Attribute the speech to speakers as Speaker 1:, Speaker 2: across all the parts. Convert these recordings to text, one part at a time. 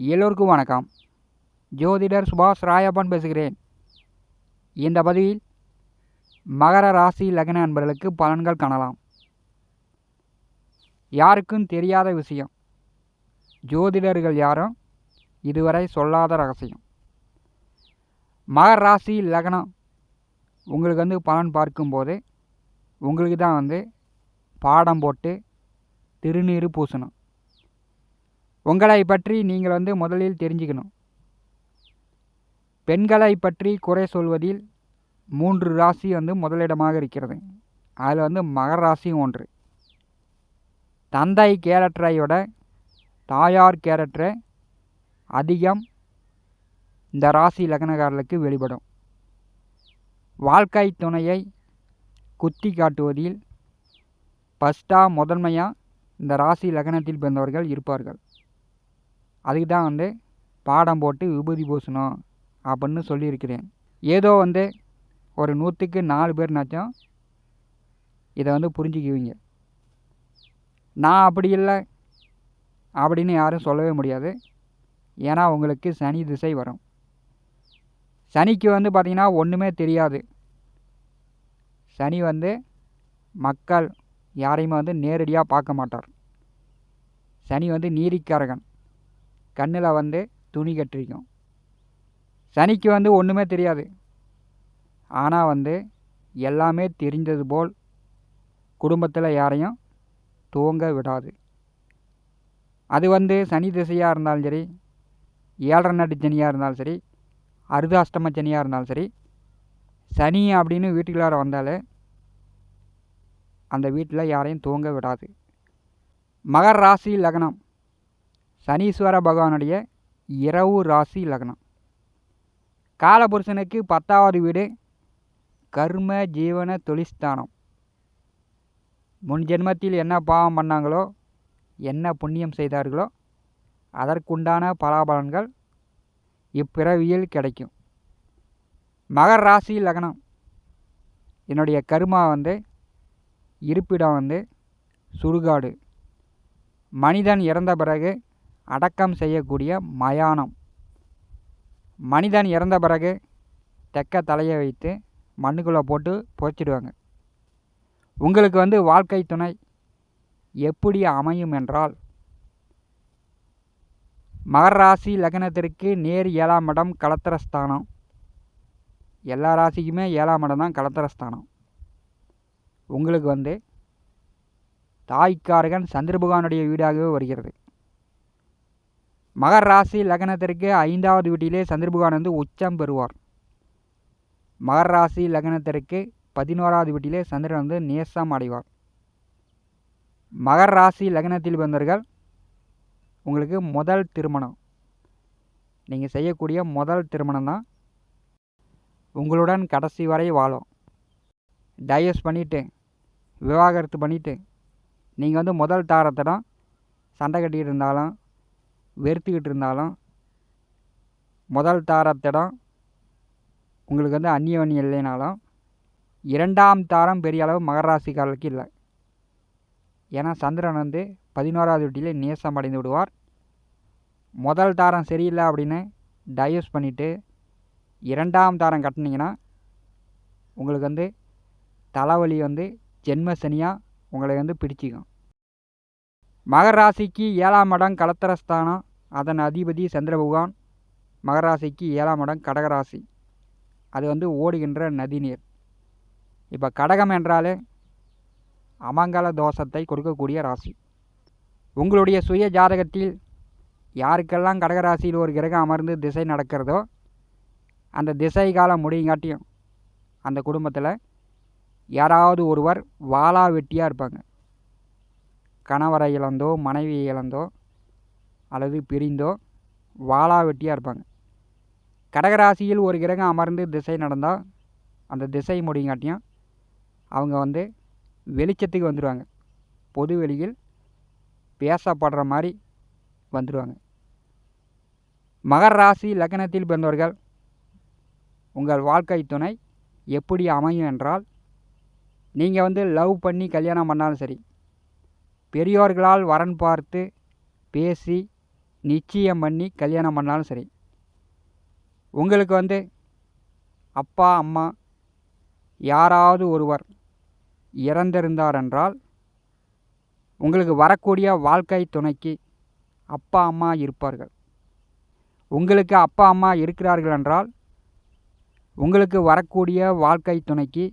Speaker 1: எல்லோருக்கும் வணக்கம். ஜோதிடர் சுபாஷ் ராயப்பன் பேசுகிறேன். இந்த பதிவில் மகர ராசி லக்ன அன்பர்களுக்கு பலன்கள் காணலாம். யாருக்கும் தெரியாத விஷயம். ஜோதிடர்கள் யாரும் இதுவரை சொல்லாத ரகசியம். மகர ராசி லக்னம் உங்களுக்கு வந்து பலன் பார்க்கும்போது உங்களுக்கு தான் வந்து பாடம் போட்டு திருநீர் பூசணும். உங்களை பற்றி நீங்கள் வந்து முதலில் தெரிஞ்சுக்கணும். பெண்களை பற்றி குறை சொல்வதில் மூன்று ராசி வந்து முதலிடமாக இருக்கிறது. அதில் வந்து மகர ராசியும் ஒன்று. தந்தை கேரக்டரை விட தாயார் கேரக்டரை அதிகம் இந்த ராசி லக்னக்காரர்களுக்கு வெளிப்படும். வாழ்க்கை துணையை குத்தி காட்டுவதில் ஃபஸ்ட்டாக முதன்மையாக இந்த ராசி லக்னத்தில் பிறந்தவர்கள் இருப்பார்கள். அதுக்கு தான் வந்து பாடம் போட்டு விபூதி பூசணும் அப்படின்னு சொல்லியிருக்கிறேன். ஏதோ வந்து ஒரு நூற்றுக்கு நாலு பேர்னாச்சும் இதை வந்து புரிஞ்சுக்குவீங்க. நான் அப்படி இல்லை அப்படின்னு யாரும் சொல்லவே முடியாது. ஏன்னா உங்களுக்கு சனி திசை வரும். சனிக்கு வந்து பார்த்திங்கன்னா ஒன்றுமே தெரியாது. சனி வந்து மக்கள் யாரையுமே வந்து நேரடியாக பார்க்க மாட்டார். சனி வந்து நீதிக்காரகன். கண்ணில் வந்து துணி கட்டிருக்கும். சனிக்கு வந்து ஒன்றுமே தெரியாது. ஆனால் வந்து எல்லாமே தெரிஞ்சது போல் குடும்பத்தில் யாரையும் தூங்க விடாது. அது வந்து சனி திசையாக இருந்தாலும் சரி ஏழரை நாட்டு சனியாக இருந்தாலும் சரி அருதாஷ்டம சனியாக இருந்தாலும் சரி சனி அப்படின்னு வீட்டுக்குள்ளார வந்தாலே அந்த வீட்டில் யாரையும் தூங்க விடாது. மகர ராசி லக்னம். சனீஸ்வர பகவானுடைய இரவு ராசி லக்னம். காலபுருஷனுக்கு பத்தாவது வீடு கர்ம ஜீவன தொழிஸ்தானம் முன் ஜென்மத்தில் என்ன பாவம் பண்ணாங்களோ என்ன புண்ணியம் செய்தார்களோ அதற்குண்டான பலாபலன்கள் இப்பிறவியில் கிடைக்கும். மகர் ராசி லக்னம். என்னுடைய கருமா வந்து இருப்பிடம் வந்து சுடுகாடு. மனிதன் இறந்த பிறகு அடக்கம் செய்யக்கூடிய மயானம். மனிதன் இறந்த பிறகு தெக்க தலையை வைத்து மண்ணுக்குள்ளே போட்டு புதைச்சிடுவாங்க. உங்களுக்கு வந்து வாழ்க்கை துணை எப்படி அமையும் என்றால் மகர ராசி லக்னத்திற்கு நேர் ஏழாம் இடம் கலத்திரஸ்தானம். எல்லா ராசிக்குமே ஏழாம் இடம் தான் கலத்திரஸ்தானம். உங்களுக்கு வந்து தாய்க்காரகன் சந்திரபகவானுடைய வீடாகவே வருகிறது. மகர் ராசி லக்னத்திற்கு ஐந்தாவது வீட்டிலே சந்திரபகவான் வந்து உச்சம் பெறுவார். மகர் ராசி லக்னத்திற்கு பதினோராவது வீட்டிலே சந்திரன் வந்து நேசம் அடைவார். மகர் ராசி லக்னத்தில் வந்தவர்கள் உங்களுக்கு முதல் திருமணம். நீங்கள் செய்யக்கூடிய முதல் திருமணம் தான் உங்களுடன் கடைசி வரை வாழும். டைவர்ஸ் பண்ணிவிட்டு விவாகரத்து பண்ணிவிட்டு நீங்கள் வந்து முதல் தாரத்திடம் சண்டை கட்டிகிட்டு இருந்தாலும் வெறுத்துக்கிட்டு இருந்தாலும் முதல் தாரத்திடம் உங்களுக்கு வந்து அந்நியவன் இல்லைனாலும் இரண்டாம் தாரம் பெரிய அளவு மகராசிக்காரர்களுக்கு இல்லை. ஏன்னா சந்திரன் வந்து பதினோராவது வீட்டிலே நேசம் அடைந்து விடுவார். முதல் தாரம் சரியில்லை அப்படின்னு டைவர்ஸ் பண்ணிவிட்டு இரண்டாம் தாரம் கட்டினீங்கன்னா உங்களுக்கு வந்து தலைவலி வந்து ஜென்ம சனியாக உங்களை வந்து பிடிச்சிக்கும். மகர ராசிக்கு ஏழாம் இடம் கலத்திரஸ்தானம். அதன் அதிபதி சந்திர பகவான் மகராசிக்கு ஏழாம் இடம் கடகராசி. அது வந்து ஓடுகின்ற நதிநீர் இப்போ கடகம் என்றாலே அமங்கல தோஷத்தை கொடுக்கக்கூடிய ராசி. உங்களுடைய சுய ஜாதகத்தில் யாருக்கெல்லாம் கடகராசியில் ஒரு கிரகம் அமர்ந்து திசை நடக்கிறதோ அந்த திசை காலம் முடியங்காட்டியும் அந்த குடும்பத்தில் யாராவது ஒருவர் வாளா வெட்டியாக இருப்பாங்க. கணவரை இழந்தோ மனைவியை இழந்தோ அல்லது பிரிந்தோ வாளா வெட்டியாக இருப்பாங்க. கடகராசியில் ஒரு கிரகம் அமர்ந்து திசை நடந்தால் அந்த திசை முடிங்காட்டியும் அவங்க வந்து வெளிச்சத்துக்கு வந்துடுவாங்க பொது வெளியில் பேசப்படுற மாதிரி வந்துடுவாங்க மகர ராசி லக்னத்தில் பிறந்தவர்கள் உங்கள் வாழ்க்கை துணை எப்படி அமையும் என்றால் நீங்கள் வந்து லவ் பண்ணி கல்யாணம் பண்ணாலும் சரி பெரியோர்களால் வரன் பார்த்து பேசி நிச்சயம் பண்ணி கல்யாணம் பண்ணாலும் சரி. உங்களுக்கு வந்து அப்பா அம்மா யாராவது ஒருவர் இறந்திருந்தார் என்றால் உங்களுக்கு வரக்கூடிய வாழ்க்கை துணைக்கு அப்பா அம்மா இருப்பார்கள். உங்களுக்கு அப்பா அம்மா இருக்கிறார்கள் என்றால் உங்களுக்கு வரக்கூடிய வாழ்க்கை துணைக்கு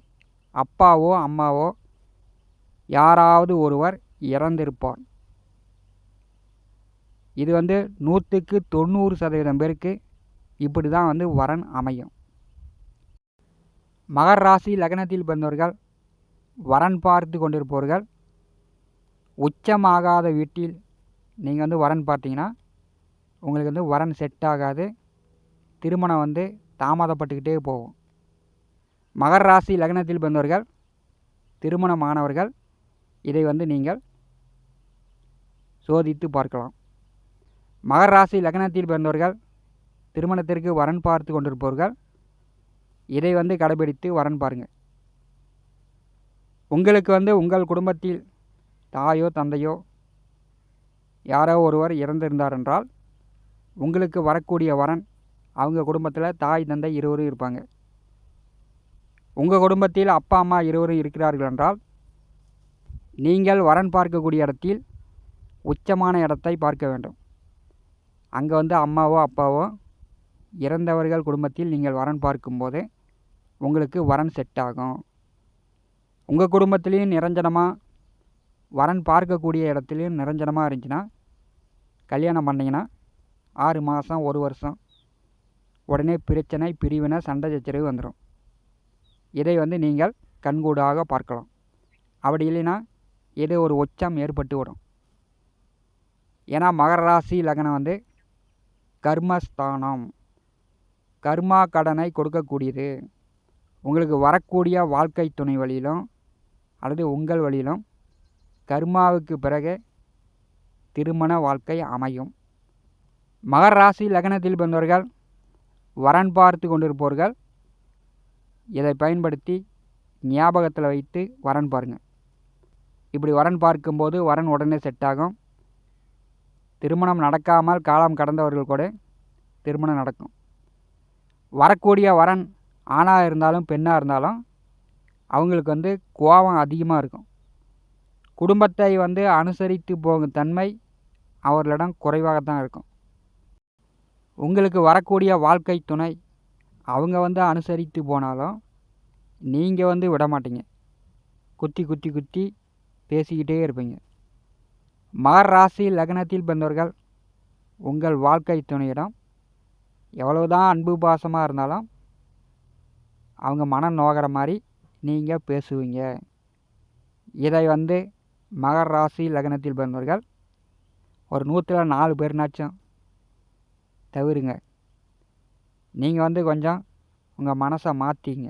Speaker 1: அப்பாவோ அம்மாவோ யாராவது ஒருவர் இறந்திருப்பார். இது வந்து நூற்றுக்கு தொண்ணூறு சதவீதம் பேருக்கு இப்படி தான் வந்து வரன் அமையும். மகர் ராசி லக்னத்தில் பிறந்தவர்கள் வரன் பார்த்து கொண்டிருப்பவர்கள் உச்சமாகாத வீட்டில் நீங்கள் வந்து வரன் பார்த்தீங்கன்னா உங்களுக்கு வந்து வரன் செட் ஆகாது. திருமணம் வந்து தாமதப்பட்டுக்கிட்டே போகும். மகர் ராசி லக்னத்தில் பிறந்தவர்கள் திருமணமானவர்கள் இதை வந்து நீங்கள் சோதித்து பார்க்கலாம். மகர ராசி லக்னத்தில் பிறந்தவர்கள் திருமணத்திற்கு வரன் பார்த்து கொண்டிருப்பவர்கள் இதை வந்து கடைபிடித்து வரன் பாருங்கள் உங்களுக்கு வந்து உங்கள் குடும்பத்தில் தாயோ தந்தையோ யாரோ ஒருவர் இறந்திருந்தார் என்றால் உங்களுக்கு வரக்கூடிய வரன் அவங்க குடும்பத்தில் தாய் தந்தை இருவரும் இருப்பாங்க. உங்கள் குடும்பத்தில் அப்பா அம்மா இருவரும் இருக்கிறார்கள் என்றால் நீங்கள் வரன் பார்க்கக்கூடிய இடத்தில் உச்சமான இடத்தை பார்க்க வேண்டும். அங்கே வந்து அம்மாவோ அப்பாவோ இறந்தவர்கள் குடும்பத்தில் நீங்கள் வரன் பார்க்கும்போது உங்களுக்கு வரன் செட் ஆகும். உங்கள் குடும்பத்துலேயும் நிரஞ்சனமாக வரன் பார்க்கக்கூடிய இடத்துலையும் நிரஞ்சனமாக இருந்துச்சுன்னா கல்யாணம் பண்ணிங்கன்னா ஆறு மாதம் ஒரு வருஷம் உடனே பிரச்சனை பிரிவினை சண்டை சச்சரவு வந்துடும் இதை வந்து நீங்கள் கண்கூடாக பார்க்கலாம். அப்படி இல்லைன்னா ஏதோ ஒரு உச்சம் ஏற்பட்டு விடும். ஏன்னா மகர ராசி லக்னம் வந்து கர்மஸ்தானம். கர்மா கடனை கொடுக்கக்கூடியது. உங்களுக்கு வரக்கூடிய வாழ்க்கை துணை வழியிலும் அல்லது உங்கள் வழியிலும் கர்மாவுக்கு பிறகு திருமண வாழ்க்கை அமையும். மகர ராசி லக்னத்தில் பிறந்தவர்கள் வரன் பார்த்து கொண்டிருப்பவர்கள் இதை பயன்படுத்தி ஞாபகத்தில் வைத்து வரன் பாருங்கள் இப்படி வரன் பார்க்கும்போது வரன் உடனே செட் ஆகும். திருமணம் நடக்காமல் காலம் கடந்தவர்கள் கூட திருமணம் நடக்கும். வரக்கூடிய வரன் ஆணாக இருந்தாலும் பெண்ணாக இருந்தாலும் அவங்களுக்கு வந்து கோபம் அதிகமாக இருக்கும். குடும்பத்தை வந்து அனுசரித்து போகும் தன்மை அவர்களிடம் குறைவாகத்தான் இருக்கும். உங்களுக்கு வரக்கூடிய வாழ்க்கை துணை அவங்க வந்து அனுசரித்து போனாலும் நீங்கள் வந்து விட மாட்டீங்க குத்தி குத்தி குத்தி பேசிக்கிட்டே இருப்பீங்க. மகர் ராசி லக்னத்தில் பிறந்தவர்கள் உங்கள் வாழ்க்கை துணையிடம் எவ்வளவுதான் அன்பு பாசமாக இருந்தாலும் அவங்க மனம் நோகிற மாதிரி நீங்கள் பேசுவீங்க. இதை வந்து மகர் ராசி லக்னத்தில் பிறந்தவர்கள் ஒரு நூற்றில் நாலு பேர்னாச்சும் தவிருங்க. நீங்கள் வந்து கொஞ்சம் உங்கள் மனசை மாற்றிங்க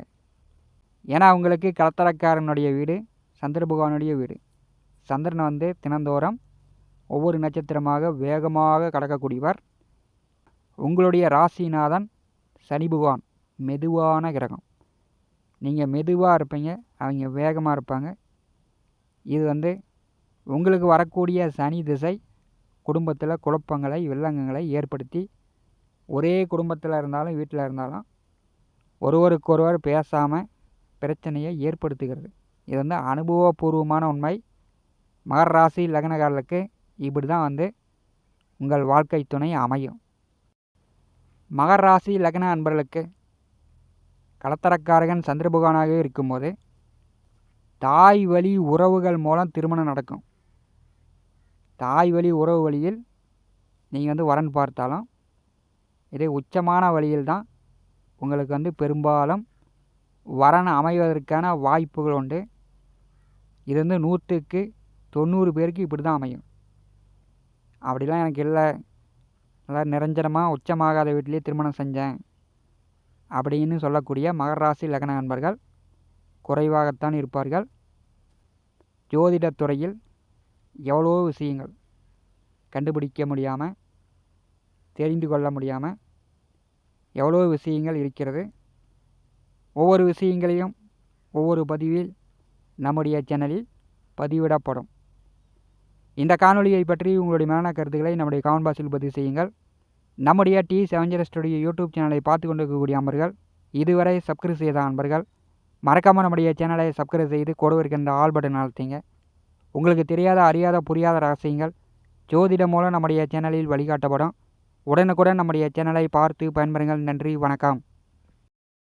Speaker 1: ஏன்னா உங்களுக்கு கலத்தரக்காரனுடைய வீடு சந்திர பகவானுடைய வீடு. சந்திரனை வந்து தினந்தோறும் ஒவ்வொரு நட்சத்திரமாக வேகமாக கடக்கக்கூடியவர் உங்களுடைய ராசிநாதன் சனி பகவான் மெதுவான கிரகம். நீங்கள் மெதுவாக இருப்பீங்க அவங்க வேகமாக இருப்பாங்க. இது வந்து உங்களுக்கு வரக்கூடிய சனி திசை குடும்பத்தில் குழப்பங்களை வில்லங்கங்களை ஏற்படுத்தி ஒரே குடும்பத்தில் இருந்தாலும் வீட்டில் இருந்தாலும் ஒருவருக்கொருவர் பேசாமல் பிரச்சனையை ஏற்படுத்துகிறது. இது வந்து அனுபவபூர்வமான உண்மை. மகர ராசி லக்னக்காரர்களுக்கு இப்படி தான் வந்து உங்கள் வாழ்க்கை துணை அமையும். மகர ராசி லக்ன அன்பர்களுக்கு கலத்தரக்காரகன் சந்திரபகவானாகவே இருக்கும்போது தாய் வழி உறவுகள் மூலம் திருமணம் நடக்கும். தாய் வழி உறவு வழியில் நீங்கள் வந்து வரன் பார்த்தாலும் இதே உச்சமான வழியில் தான் உங்களுக்கு வந்து பெரும்பாலும் வரன் அமைவதற்கான வாய்ப்புகள் உண்டு. இது வந்து நூற்றுக்கு தொண்ணூறு பேருக்கு இப்படி தான் அமையும். அப்படிலாம் எனக்கு இல்லை. நல்லா நிரஞ்சனமாக உச்சமாகாத வீட்டிலே திருமணம் செஞ்சேன். அப்படின்னு சொல்லக்கூடிய மகர ராசி லக்ன நண்பர்கள் குறைவாகத்தான் இருப்பார்கள். ஜோதிடத்துறையில் எவ்வளோ விஷயங்கள் கண்டுபிடிக்க முடியாமல் தெரிந்து கொள்ள முடியாமல் எவ்வளோ விஷயங்கள் இருக்கிறது. ஒவ்வொரு விஷயங்களையும் ஒவ்வொரு பதிவில் நம்முடைய சேனலில் பதிவிடப்படும். இந்த காணொலியை பற்றி உங்களுடைய மேலான கருத்துக்களை நம்முடைய கமெண்ட் பாக்ஸில் பதிவு செய்யுங்கள். நம்முடைய டி செவஞ்சர் ஸ்டுடியோ யூடியூப் சேனலை பார்த்து கொண்டிருக்கக்கூடிய அன்பர்கள் இதுவரை சப்ஸ்கிரைப் செய்த அன்பர்கள் மறக்காமல் நம்முடைய சேனலை சப்ஸ்கிரைப் செய்து கூட இருக்கின்ற ஆல் பட்டன் அழுத்திங்க. உங்களுக்கு தெரியாத அறியாத புரியாத ரகசியங்கள் ஜோதிடம் மூலம் நம்முடைய சேனலில் வழிகாட்டப்படும். உடனுக்குடன் நம்முடைய சேனலை பார்த்து பயன்பெறுங்கள். நன்றி வணக்கம்.